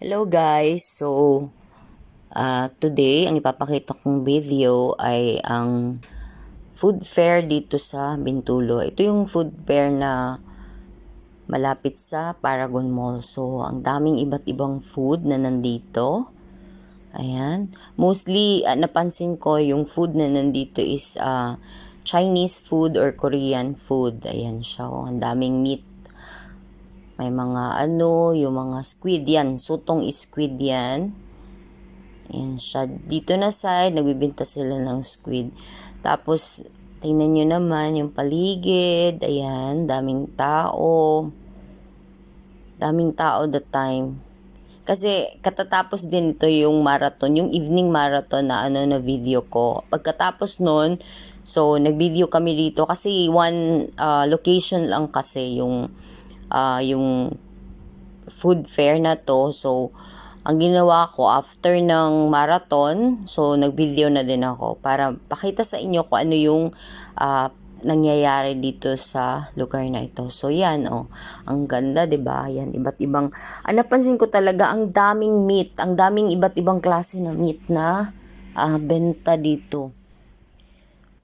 Hello guys! So, ah today, ang ipapakita kong video ay ang food fair dito sa Bintulo. Ito yung food fair na malapit sa Paragon Mall. So, ang daming iba't ibang food na nandito. Ayan. Mostly, ah, napansin ko yung food na nandito is ah, Chinese food or Korean food. Ayan siya. Oh, ang daming meat may mga ano, yung mga squid yan. Sutong squid yan. Ayan siya. Dito na side, nagbibinta sila ng squid. Tapos, tingnan nyo naman yung paligid. Ayan, daming tao. Daming tao the time. Kasi katatapos din ito yung marathon, yung evening marathon na ano na video ko. Pagkatapos nun, so nag-video kami dito kasi one uh, location lang kasi yung uh, yung food fair na to. So, ang ginawa ko after ng marathon, so nag-video na din ako para pakita sa inyo kung ano yung uh, nangyayari dito sa lugar na ito. So yan oh, ang ganda 'di ba? Yan iba't ibang ah, napansin ko talaga ang daming meat, ang daming iba't ibang klase ng meat na ah, benta dito.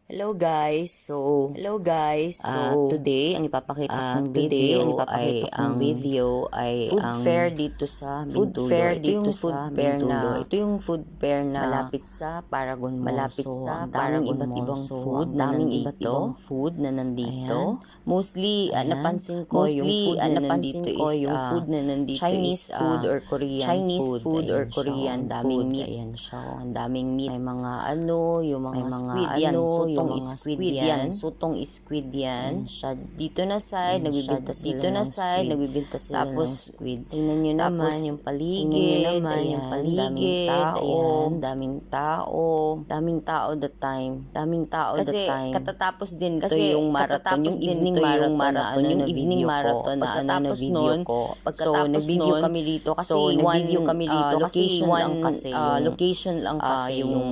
Hello guys. So, hello guys. So, today ang ipapakita kong video ang ipapakita ay ang video ay food ang fair dito sa Bintulo. Food fair ito dito yung food sa fair Bintulo. na ito yung food fair na malapit sa Paragon Mall. Malapit so, sa Paragon iba't ibang so, food, daming iba't ibang food na nandito. Ayan. Mostly uh, napansin ko Mostly, yung food uh, na nandito ko is yung uh, food na nandito Chinese is, uh, food or Korean Chinese food, food or Korean siya, daming food. meat. Ayan siya. Ang daming meat. May mga ano, yung mga, mga squid yan. Ano, yung mga squid yan. yan. Sutong squid yan. Siya. Dito na side, nagbibinta sila Dito na side, nagbibinta sila tapos, ng squid. Tingnan nyo naman yung paligid. Tingnan nyo naman ayan, yung paligid. Daming tao. Ayan, daming tao. Daming tao the time. Daming tao the time. Kasi katatapos din ito yung marathon. Yung evening marathon, marathon, yung evening marathon na ano na video ko. Pagkatapos so, nag-video kami dito kasi so, nag-video kami dito uh, kasi one lang kasi uh, location lang kasi uh, yung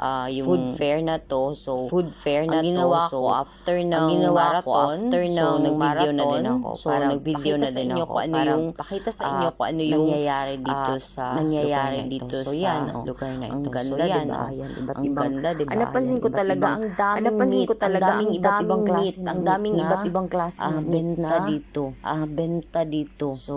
uh, yung food fair na to. So, food fair na ang ginawa to. So, ko after ng ang ginawa marathon, ko after ng so, nag-video na din ako. So, nag-video na din ako. Ano yung, pakita sa inyo kung ano yung nangyayari dito uh, sa nangyayari dito so, yan, oh, lugar na ito. Ang ganda, so, yan, diba? Ayan, iba't ang ibang, ganda, diba? Napansin ko talaga ang daming napansin ko talaga ang iba't ibang klase ang daming iba't ibang klase ng benta dito. Ah, benta dito. So,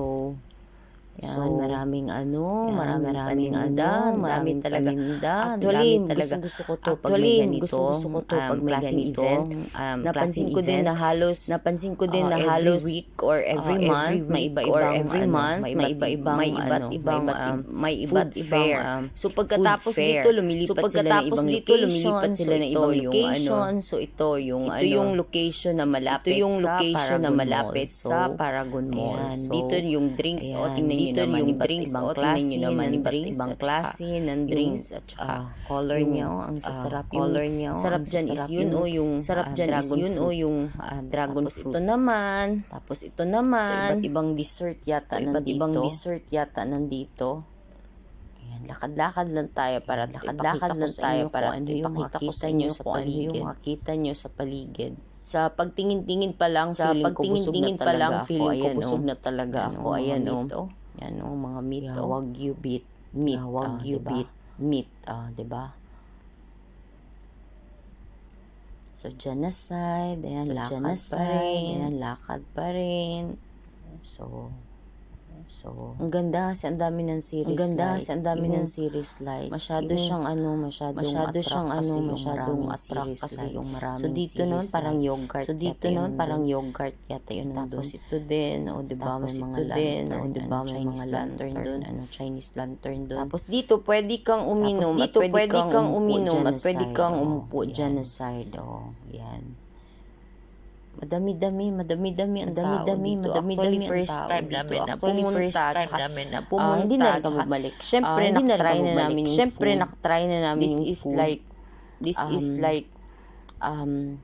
yan, so, maraming ano, yan, maraming, maraming paninda, ano, maraming talaga. Paninda, actually, talaga. Gusto, gusto ko to actually, pag may ganito. Gusto, gusto ko to um, pag may ganito. Event, um, napansin ko event, din na halos, napansin ko din uh, na halos every week or every uh, month, every may iba-ibang or every ano, month, may iba-ibang may iba't ibang um, may iba't ibang um, so pagkatapos dito lumilipat so, pagkatapos sila ng ibang dito lumilipat sila ng ibang location. So ito yung ito yung location na malapit ito yung location na malapit sa Paragon Mall. Dito yung drinks o tingnan dito yung drinks ibang klase nyo naman iba't ibang klase ng drinks at saka uh, color niya ang sasarap uh, color niya sarap dyan is yun o yung sarap dyan is yun o yung dragon fruit. ito naman tapos ito naman. Iba't ibang dessert yata iba't ibang dessert yata nandito. Lakad-lakad lang tayo para lakad-lakad lang tayo para ano yung makita ko sa inyo sa paligid. Yung makita nyo sa paligid. Sa pagtingin-tingin pa lang sa pagtingin-tingin pa lang feeling ko busog na talaga ako. ayan oh yan o, mga meat. Yeah, oh. wagyu beef. Meat. Yeah, wagyu uh, diba? beef. Meat. Uh, diba? So, genocide. Ayan, so, lakad genocide, pa rin. Ayan, lakad pa rin. So, So, ang ganda kasi ang dami ng series Ang ganda kasi ang dami ng series light. Masyado yung, siyang ano, masyadong masyado siyang ano, masyadong attract kasi yung maraming So dito noon parang yogurt. So dito noon parang yogurt yata yun Tapos ito din, o di ba may mga din, o di ba may mga lantern doon, ano Chinese lantern doon. Tapos dito pwede kang uminom at pwede kang uminom at pwede kang umupo dyan sa side. Oh, yan. Madami-dami, madami-dami, ang dami-dami, madami-dami ang first time namin na pumunta, first time namin na pumunta, uh, hindi na rin kami bumalik. Siyempre, uh, nakatry na namin yung Siyempre, nakatry na namin this yung is food. like, this um, is like, um,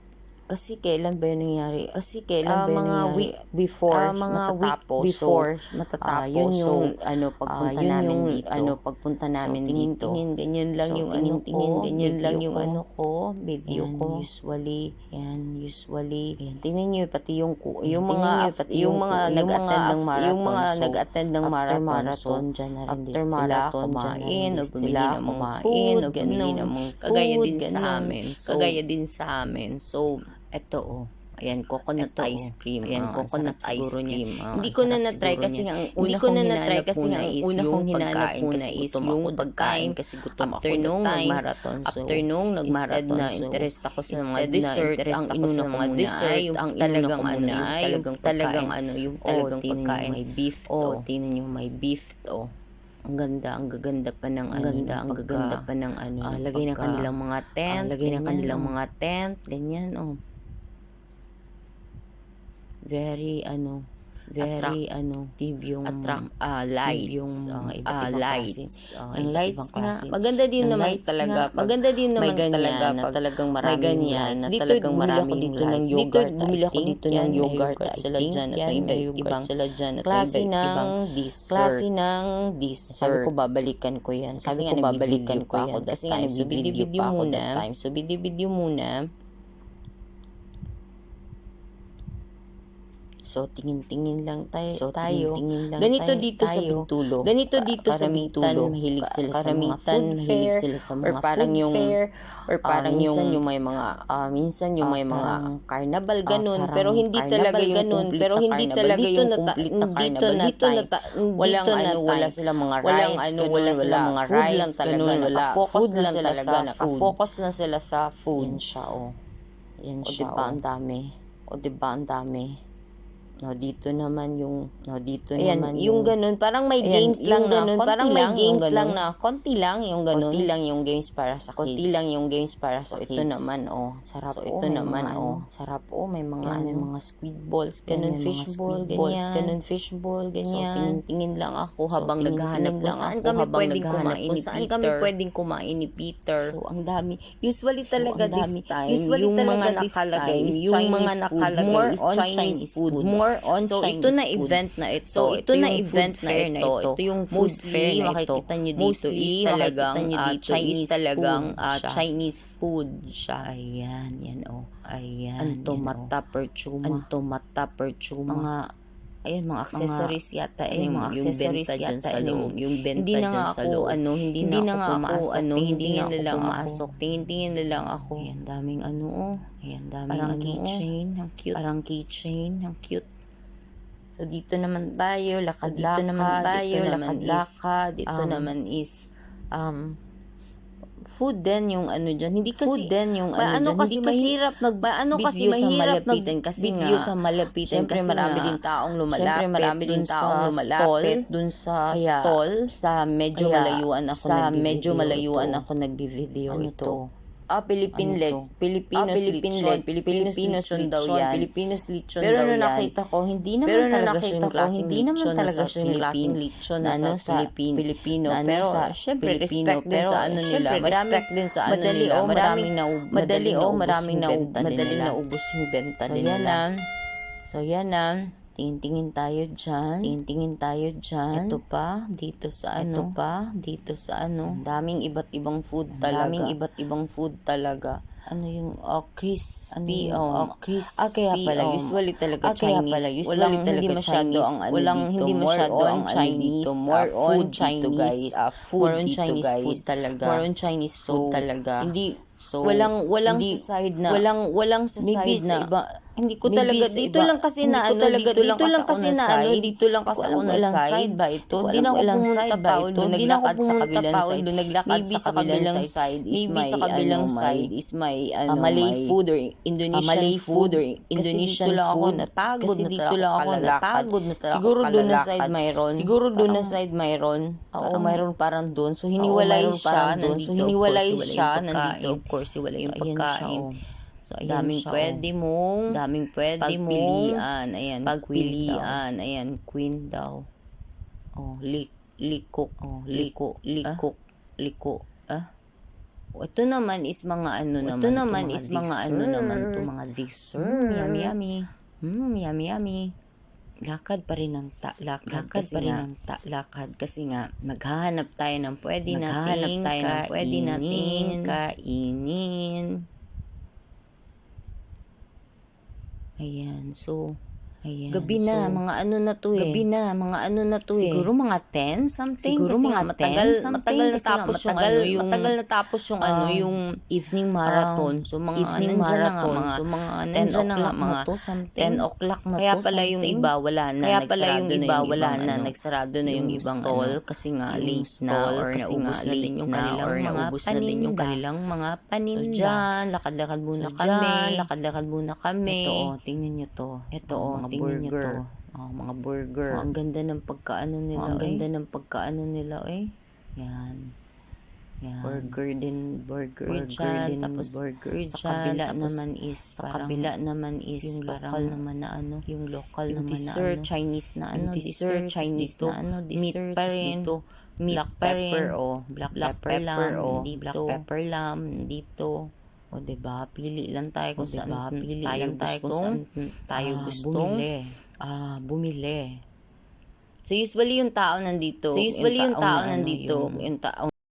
kasi kailan ba yun nangyari? Kasi kailan uh, ba yun mga nangyari? week before uh, mga matatapos. Week before so, matatapos. Uh, yun yung so, ano pagpunta uh, yun namin yung, dito. Ano pagpunta namin so, tingin, dito. Tingin ganyan lang so, yung tingin, ano tingin, ko, ganyan lang yung ano ko, video yan, ko. Usually, yan usually. Ayan, tingnan niyo pati yung yung, yung mga nyo, pati yung, yung mga nag-attend ng marathon. Yung mga so, nag-attend ng marathon, marathon so, dyan na rin after marathon, kumain, o bumili ng mga food, o bumili ng kagaya din sa amin. Kagaya din sa amin. So, ito oh. Ayan, coconut Ito, ice oh. cream. Ayan, ah, coconut ice cream. Ah, hindi ko na na-try kasi nga ang una kong hinanap kasi nga ang una kong hinanap po na is yung pagkain kasi gutom ako nung nagmarathon. So, after nung nagmarathon, na interest ako sa mga dessert, ang inuna ko muna ay yung ang ano, talagang ano, yung oh, talagang ano, yung talagang pagkain. May beef. Oh, oh tingnan niyo may beef to ang ganda, ang gaganda pa ng ang ano, ganda, ang pagka, gaganda pa ng ano. Ah, lagay ng kanilang mga ah, tent, ah, lagay ng kanilang mga tent, ganyan oh very ano very attract, ano tibiyong attract uh, lights yung uh, uh, lights. Uh, ang lights nga maganda din ang naman talaga na, maganda din naman ganyan, talaga pag talagang maraming ganyan. na talagang maraming dito ng yogurt dito bumili ako dito ng yogurt sila diyan at may ibang sila diyan at klase ng dessert. klase ng dessert. Sabi ko babalikan ko yan. Sabi nga babalikan ko yan. kasi nga nagbi-video pa ako that time. So bidi-video muna. So, tingin-tingin lang tayo. So, tayo. Tingin lang Ganito tayo, dito tayo. sa Bintulu. Ganito dito sa Bintulu. Mahilig sila sa mga food sila sa mga or parang yung, fair. Or ah, parang uh, yung, yung may mga, uh, minsan yung uh, may ah, mga carnival, ganun. Uh, pero hindi talaga yung ganun. Pero hindi talaga yung complete na carnival. Dito na tayo. Walang ano, wala sila mga rights. Walang ano, wala sila mga rights. Ganun, wala. Focus lang talaga. Nakafocus lang sila sa food. Yan siya, oh. Yan siya, diba, oh. O diba, ang dami. O diba, ang dami no dito naman yung no dito Ayan, naman yung, yung ganun parang may Ayan, games lang ganun, na parang may games lang na konti lang yung ganun. Konti lang yung games para sa konti kids. lang yung games para sa so, kids. ito naman oh sarap so, oh, ito oh, naman mga, oh ano. sarap oh may mga Ayan, ano, may mga squid balls ganun fish ball ganyan. balls ganun fish ball ganyan. so tingin-tingin lang ako so, habang naghahanap lang saan kami pwedeng kumain ni Peter. kami pwedeng kumain ni Peter? So ang dami. Usually talaga dami, this time. usually yung talaga mga nakalagay yung mga nakalagay more on Chinese food War on so, Chinese ito na food. event na ito. So, ito, ito na event na ito. ito. Ito yung food Mostly, fair na ito. Makikita nyo dito Mostly, is talagang nyo ah, dito, uh, Chinese is talagang uh. Chinese food siya. Ayan, yan oh. Ayan. Anto oh. mata oh. perchuma. Anto mata perchuma. Mga ayun mga accessories mga, yata eh yung, mga accessories yata sa eh, loob, yung benta hindi na ano, nga ako, sa loob. ano eh. hindi, hindi na, na ako pumasok ano, hindi, na, na lang pumasok tingin tingin na lang ako ayan daming ano oh ayan daming parang ano, oh. keychain oh. ang cute parang keychain ang cute So, dito naman tayo, lakad-lakad. Dito naman tayo, lakad-lakad. Dito, dito um, naman is, um, food din yung ano diyan hindi kasi food din yung ba, ano, ano kasi hindi kasi mahirap mag ano kasi mahirap malapitan kasi video nga, sa malapitan syempre kasi marami nga, din taong lumalapit syempre marami din taong lumalapit dun sa kaya, stall sa medyo kaya, malayuan ako sa medyo malayuan ito. ako nagbi-video ano ito, ito. Ah, Philippine ano leg. To? Pilipinos ah, Philippine lechon. leg. Pilipinos, Pilipinos lechon, daw yan. Pilipinos lechon Pero daw nakita ko, hindi naman Pero talaga nakita yung ko, hindi naman talaga siya yung klaseng lechon na, ano, sa Pilipino. Pilipino. Na, ano pero, sa, syempre, Pilipino. respect pero, din sa ano nila. Syempre, respect din sa ano madali, nila. Oh, maraming, maraming, madali, oh, maraming naubos yung benta nila. Madali ah. na ubos yung benta nila. So, yan na. So, yan na. Tingin-tingin tayo dyan. Tingin-tingin tayo dyan. Ito pa, dito sa ano. Ito pa, dito sa ano. Ang daming iba't ibang food talaga. Daming iba't ibang food talaga ano yung oh, crispy ano um, yung, oh, oh, crispy ah kaya pala um, usually talaga ah, kaya Chinese pala, usually walang talaga hindi masyado Chinese, ang ano walang dito, hindi masyado ang ano Chinese dito, more uh, food on Chinese dito, guys uh, food more on dito, Chinese guys. food talaga more on Chinese food so, talaga hindi so walang walang hindi, sa side na walang walang sa side na iba hindi ko Maybe talaga dito iba, lang kasi na ano talaga dito, dito lang kasi na ano, ano dito lang kasi ako na lang ano, side ba ito. Hindi na ako pumunta ba ito? Hindi na ako pumunta pa ito naglakad sa kabilang side. maybe sa kabilang ano, side is my ano Malay food or Indonesian Malay food. or Indonesian food ako napagod kasi dito lang ako napagod na talaga siguro doon na side mayroon. Siguro doon na side mayroon. Oo mayroon parang doon so hiniwalay siya doon so hiniwalay siya nandito. of course wala yung pagkain. So, ayan daming siya. pwede mong daming pwede pagpilian. Mong, ayan, pagpilian. Ayan, queen daw. Oh, lik, likok. Oh, liko, likok, ah? liko. Ah? Oh, ito naman is mga ano naman. Ito naman is dessert. mga ano naman to, mga dessert. Mm. Yummy, yummy. Mm, yummy, yummy lakad pa rin ang ta- lakad, lakad pa rin ang ta- lakad kasi nga maghahanap tayo ng pwede nating maghahanap natin tayo ng pwede kainin. kainin Ayan, so Ayan, Gabi na, so, mga ano na to eh. Gabi na, mga ano na to eh. Siguro mga 10 something. Siguro mga nga 10 matagal, something matagal nga natapos yung matagal- ano, yung, matagal natapos yung ano, ah, yung evening marathon. so mga evening nandyan na nga, marathon. mga, so mga 10 10 o'clock o'clock mga na to, something. 10 o'clock na Kaya to, pala yung something. iba wala na. Kaya pala yung iba na wala na, ano, nagsarado na yung ibang stall ano, kasi nga yung late na stall or kasi nga na late din yung na kanilang or mga naubos na din yung kanilang mga So paninda. dyan, lakad-lakad muna So, kami. lakad-lakad muna kami. Ito oh, tingnan nyo to. Ito, Oh, tingnan nyo burger. to. Oh, mga burger. Oh, ang ganda ng pagkaano nila. Oh, ang eh. ganda ng pagkaano nila eh. Yan. Yan. Burger din, burger, Burger dyan. din, Tapos burger sa dyan. kabila Tapos naman is sa parang kabila naman is yung parang local naman na ano, yung local yung naman dessert, na ano. Chinese na ano, dessert, dessert, Chinese dito, na ano, meat dessert, pa tas rin. dito, meat Black pepper, pepper, oh, black, Black pepper, pepper, lamb, oh, dito, black pepper lamb, dito. O, diba? Pili lang tayo kung O, saan diba? Pili tayo lang tayo kung saan tayo ah, gustong, bumili. ah, bumili. So, usually yung tao nandito, So, usually yung tao na ano, nandito, yung, yung tao